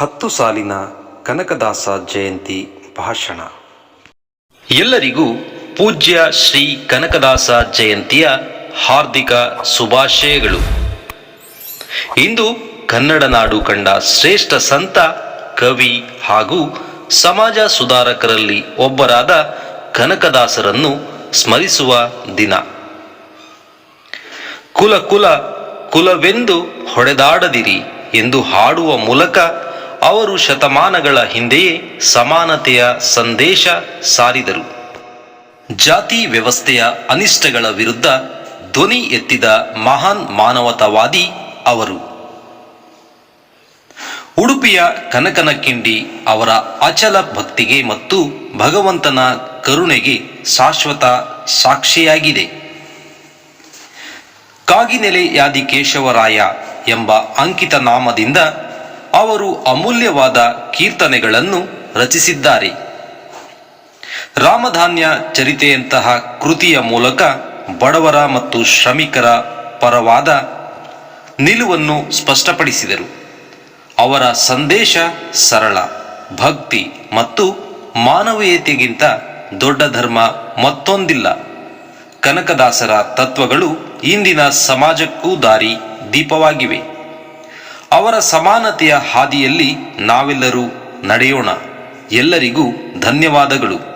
ಹತ್ತು ಸಾಲಿನ ಕನಕದಾಸ ಜಯಂತಿ ಭಾಷಣ. ಎಲ್ಲರಿಗೂ ಪೂಜ್ಯ ಶ್ರೀ ಕನಕದಾಸ ಜಯಂತಿಯ ಹಾರ್ದಿಕ ಶುಭಾಶಯಗಳು. ಇಂದು ಕನ್ನಡ ನಾಡು ಕಂಡ ಶ್ರೇಷ್ಠ ಸಂತ, ಕವಿ ಹಾಗೂ ಸಮಾಜ ಸುಧಾರಕರಲ್ಲಿ ಒಬ್ಬರಾದ ಕನಕದಾಸರನ್ನು ಸ್ಮರಿಸುವ ದಿನ. ಕುಲ ಕುಲ ಕುಲವೆಂದು ಹೊಡೆದಾಡದಿರಿ ಎಂದು ಹಾಡುವ ಮೂಲಕ ಅವರು ಶತಮಾನಗಳ ಹಿಂದೆಯೇ ಸಮಾನತೆಯ ಸಂದೇಶ ಸಾರಿದರು. ಜಾತಿ ವ್ಯವಸ್ಥೆಯ ಅನಿಷ್ಟಗಳ ವಿರುದ್ಧ ಧ್ವನಿ ಎತ್ತಿದ ಮಹಾನ್ ಮಾನವತಾವಾದಿ ಅವರು. ಉಡುಪಿಯ ಕನಕನಕಿಂಡಿ ಅವರ ಅಚಲ ಭಕ್ತಿಗೆ ಮತ್ತು ಭಗವಂತನ ಕರುಣೆಗೆ ಶಾಶ್ವತ ಸಾಕ್ಷಿಯಾಗಿದೆ. ಕಾಗಿನೆಲೆಯಾದಿ ಕೇಶವರಾಯ ಎಂಬ ಅಂಕಿತ ನಾಮದಿಂದ ಅವರು ಅಮೂಲ್ಯವಾದ ಕೀರ್ತನೆಗಳನ್ನು ರಚಿಸಿದ್ದಾರೆ. ರಾಮಧಾನ್ಯ ಚರಿತೆಯಂತಹ ಕೃತಿಯ ಮೂಲಕ ಬಡವರ ಮತ್ತು ಶ್ರಮಿಕರ ಪರವಾದ ನಿಲುವನ್ನು ಸ್ಪಷ್ಟಪಡಿಸಿದರು. ಅವರ ಸಂದೇಶ ಸರಳ, ಭಕ್ತಿ ಮತ್ತು ಮಾನವೀಯತೆಗಿಂತ ದೊಡ್ಡ ಧರ್ಮ ಮತ್ತೊಂದಿಲ್ಲ. ಕನಕದಾಸರ ತತ್ವಗಳು ಇಂದಿನ ಸಮಾಜಕ್ಕೂ ದಾರಿ ದೀಪವಾಗಿವೆ. ಅವರ ಸಮಾನತೆಯ ಹಾದಿಯಲ್ಲಿ ನಾವೆಲ್ಲರೂ ನಡೆಯೋಣ. ಎಲ್ಲರಿಗೂ ಧನ್ಯವಾದಗಳು.